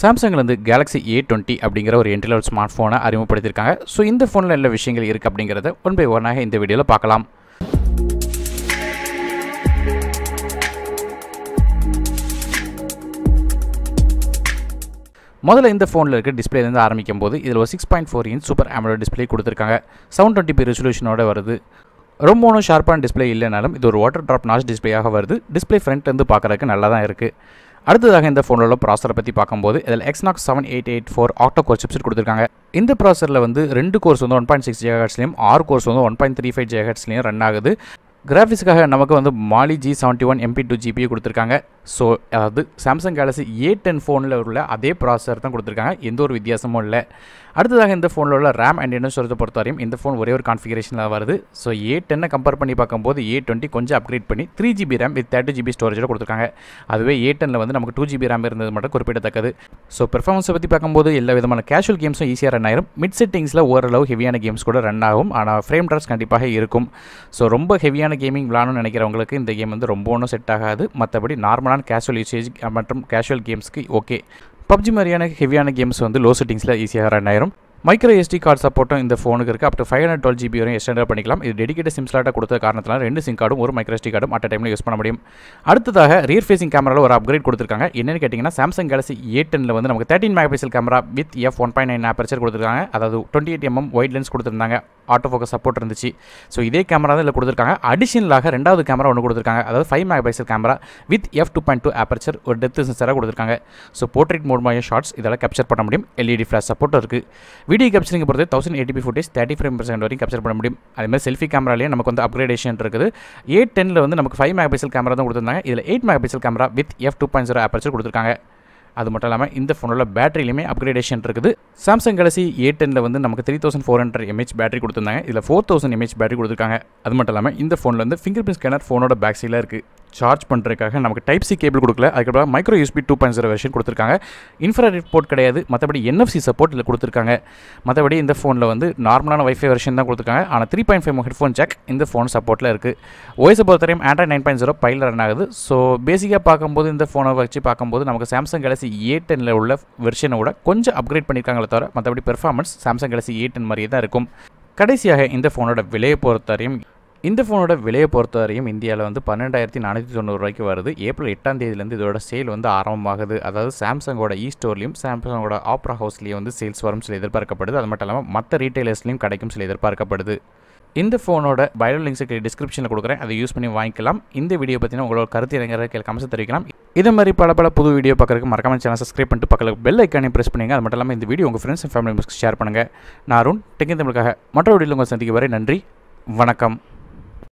சாம்சங்கில் வந்து Galaxy A twenty அப்படிங்கிற ஒரு என்ட்ரி லெவல் ஸ்மார்ட் ஃபோனை அறிமுகப்படுத்தியிருக்காங்க. ஸோ இந்த ஃபோனில் என்ன விஷயங்கள் இருக்குது அப்படிங்கிறத ஒன் பை ஒன்னாக இந்த வீடியோவில் பார்க்கலாம். முதல்ல இந்த ஃபோனில் இருக்க டிஸ்பிளேலேருந்து ஆரம்பிக்கும் போது இதில் ஒரு six point four inch super AMOLED display கொடுத்துருக்காங்க. செவன் டுவெண்ட்டி பி ரெசல்யூஷனோட வருது. ரொம்ப ஒன்றும் ஷார்ப்பான டிஸ்பிளே இல்லைனாலும் இது ஒரு வாட்டர் ட்ராப் நாஷ் டிஸ்பிளேயாக வருது. டிஸ்பிளே ஃப்ரண்ட்லேருந்து பார்க்குறதுக்கு நல்லா தான் இருக்குது அடுத்ததாக இந்த ஃபோனில் உள்ள ப்ராசரை பற்றி பார்க்கும்போது இதில் Exynos seven eight eight four octa core chipset கொடுத்துருக்காங்க. இந்த ப்ராசரில் வந்து ரெண்டு கோர்ஸ் வந்து ஒன் பாயிண்ட் சிக்ஸ் ஜேஹெட்ஸ்லையும் ஆறு கோர்ஸ் வந்து ஒன் பாயிண்ட் த்ரீ ஃபைவ் ஜேஹெட்ஸ்லையும் ரன் ஆகுது. கிராஃபிக்ஸ்க்காக நமக்கு வந்து Mali G seventy one MP two GB கொடுத்துருக்காங்க. ஸோ அதாவது சாம்சங் கேலக்ஸி ஏ டென் ஃபோனில் உள்ள அதே ப்ராசர் தான் கொடுத்துருக்காங்க. எந்த ஒரு வித்தியாசமும் இல்லை. அடுத்ததாக இந்த ஃபோனில் உள்ள ரேம் அண்ட் பொறுத்த பொறுத்தவரையும் இந்த ஃபோன் ஒரே ஒரு கான்ஃபிகரேஷனில் வருது. ஸோ ஏ டென்னை கம்பேர் பண்ணி பார்க்கும்போது ஏ டுவெண்ட்டி கொஞ்சம் அப்கிரேட் பண்ணி three GB RAM with thirty GB ஸ்டோரேஜோட கொடுத்துருக்காங்க. அதுவே ஏ டெனில் வந்து நமக்கு டூ ஜிபி ரேம் இருந்தது மட்டும் குறிப்பிடத்தக்கது. ஸோ பெர்ஃபார்மன்ஸை பற்றி பார்க்கும்போது எல்லா விதமான கேஷுவல் கேம்ஸும் ஈஸியாக ரன் ஆயிரும். மிட் செட்டிங்ஸில் ஓரளவு ஹெவியான கேம்ஸ் கூட ரன் ஆகும். ஆனால் ஃப்ரேம் ட்ராப்ஸ் கண்டிப்பாக இருக்கும். ஸோ ரொம்ப ஹெவியான கேமிங் விளாடணும்னு நினைக்கிறவங்களுக்கு இந்த கேம் வந்து ரொம்ப ஒன்றும் செட் ஆகாது. மற்றபடி நார்மலான கேஷுவல் யூசேஜ் மற்றும் கேஷுவல் கேம்ஸ்க்கு ஓகே பப்ஜி மாதிரியான ஹெவியான கேம்ஸ் வந்து லோ செட்டிங்ஸில் ஈஸியாக ரன் ஆயிரும். மைக்ரோ எஸ்டி கார்டு சப்போர்ட்டும் இந்த ஃபோனுக்கு இருக்குது up to five hundred twelve GB வரையும் எக்ஸ்டெண்ட் பண்ணிக்கலாம். இது டெடிகேட் சிம் ஸ்லாட்டாக கொடுத்த காரணத்தினால ரெண்டு சிம் கார்டும் ஒரு மைக்ரோ எஸ்டி கார்டும் அட் டைமில் யூஸ் பண்ண முடியும். அடுத்ததாக ரியர் ஃபேசிங் கேமராவில் ஒரு அப்கிரேட் கொடுத்துருக்காங்க. என்னென்னு கேட்டிங்கன்னா சாம்சங் கேலக்ஸி ஏ டெனில் வந்து நமக்கு thirteen megapixel camera with F one point nine aperture கொடுத்துருக்காங்க. அதாவது twenty eight MM wide lens கொடுத்துருந்தாங்க. ஆட்டோ ஃபோக்கஸ் சப்போர்ட் இருந்துச்சு. ஸோ இதே கேமரா தான் இதில் கொடுத்துருக்காங்க. அடிஷனலாக ரெண்டாவது கேமரா ஒன்று கொடுத்துருக்காங்க. அதாவது five megapixel camera with F two point two aperture ஒரு டெப்த் சென்சராக கொடுத்துருக்காங்க. ஸோ போர்ட்ரேட் மோட் மாதிரி ஷார்ட்ஸ் இதெல்லாம் கேப்சர் பண்ண முடியும். எல்இடி ஃப்ளாஷ் சப்போர்ட் இருக்குது வீடியோ கேப்சரிங் பொறுத்து thousand eighty footage thirty five percent வரைக்கும் கேப்சர் பண்ண முடியும். அதேமாதிரி செல்ஃபி கேமராலேயே நமக்கு வந்து அப்கிரேடேஷன் இருக்குது. ஏ டெனில் வந்து நமக்கு ஃபைவ் மெகா பிக்சல் கேமரா தான் கொடுத்துருந்தாங்க. இதில் eight megapixel camera with F two point zero aperture கொடுத்துருக்காங்க. அது மட்டும் இல்லாமல் இந்த ஃபோனோட பேட்டரியிலுமே அப்கிரேடேஷன் இருக்குது. சாம்சங் கேலக்ஸி ஏ டெனில் வந்து நமக்கு three thousand four hundred MAH battery கொடுத்துருந்தாங்க. இதில் ஃபோர் தௌசண்ட் எம்ஹெச் பேட்டரி கொடுத்துருக்காங்க. அது மட்டும் இல்லாமல் இந்த ஃபோனில் வந்து ஃபிங்கர் பிரிண்ட் ஸ்கேனர் ஃபோனோட பேக் சைடில் இருக்குது சார்ஜ் பண்ணுறதுக்காக நமக்கு டைப் சி கேபிள் கொடுக்கல. அதுக்கப்புறம் micro USB two point zero version கொடுத்துருக்காங்க. இன்ஃப்ராரெட் போர்ட் கிடையாது. மற்றபடி என்எஃப்சி சப்போர்ட் இல்லை கொடுத்துருக்காங்க. மற்றபடி இந்த ஃபோனில் வந்து நார்மலான வைஃபை வெர்ஷன் தான் கொடுத்துருக்காங்க. ஆனால் three point five headphone jack இந்த ஃபோன் சப்போர்ட்டில் இருக்குது ஓஎஸை பொறுத்தவரையும் ஆண்ட்ராய்ட் நைன் பாயிண்ட் ஜீரோ பையில் ரன் ஆகுது. ஸோ பேசிக்காக பார்க்கும்போது இந்த ஃபோனை வச்சு பார்க்கும்போது நமக்கு சாம்சங் கேலக்ஸி ஏ டெனில் உள்ள வெர்ஷனை விட கொஞ்சம் அப்கிரேட் பண்ணியிருக்காங்களே தவிர மற்றபடி performance Samsung Galaxy A ten மாதிரியே தான் இருக்கும். கடைசியாக இந்த ஃபோனோட விலையை பொறுத்தவரையும் இந்த ஃபோனோட விலையை பொறுத்தவரையும் இந்தியாவில் வந்து பன்னெண்டாயிரத்தி நானூற்றி தொண்ணூறுரூவாய்க்கு வருது. ஏப்ரல் எட்டாம் தேதியிலேருந்து இதோட சேல் வந்து ஆரம்பமாகுது. அதாவது சாம்சங்கோட இ ஸ்டோர்லையும் சாம்சங்கோட ஆப்ரா ஹவுஸ்லேயும் வந்து சேல்ஸ் வரும் சில எதிர்பார்க்கப்படுது. அது மட்டும் இல்லாமல் மற்ற ரீட்டைலர்ஸ்லையும் கிடைக்கும் சில எதிர்பார்க்கப்படுது. இந்த ஃபோனோட பயோ லிங்க்ஸுக்கு டிஸ்கிரிப்ஷனில் கொடுக்குறேன். அதை யூஸ் பண்ணி வாங்கிக்கலாம். இந்த வீடியோ பற்றின உங்களோட கருத்து இறங்குற கேள்வி கமெண்ட்ஸ் தெரிவிக்கலாம். இதே மாதிரி பல பல புது வீடியோ பார்க்குறதுக்கு மறக்காம சேனல் சப்ஸ்கிரைப் பண்ணிட்டு பக்கத்தில் பெல் ஐக்கானே ப்ரெஸ் பண்ணுங்க. அது மட்டும் இல்லாமல் இந்த வீடியோ உங்கள் ஃப்ரெண்ட்ஸ் அண்ட் ஃபேமிலி மெம்பர்ஸ்க்கு ஷேர் பண்ணுங்கள் நான் அருண் டெக்கின் தமிழுக்காக மற்ற வீடியோவில் உங்கள் சந்திக்கு வரை நன்றி. வணக்கம்.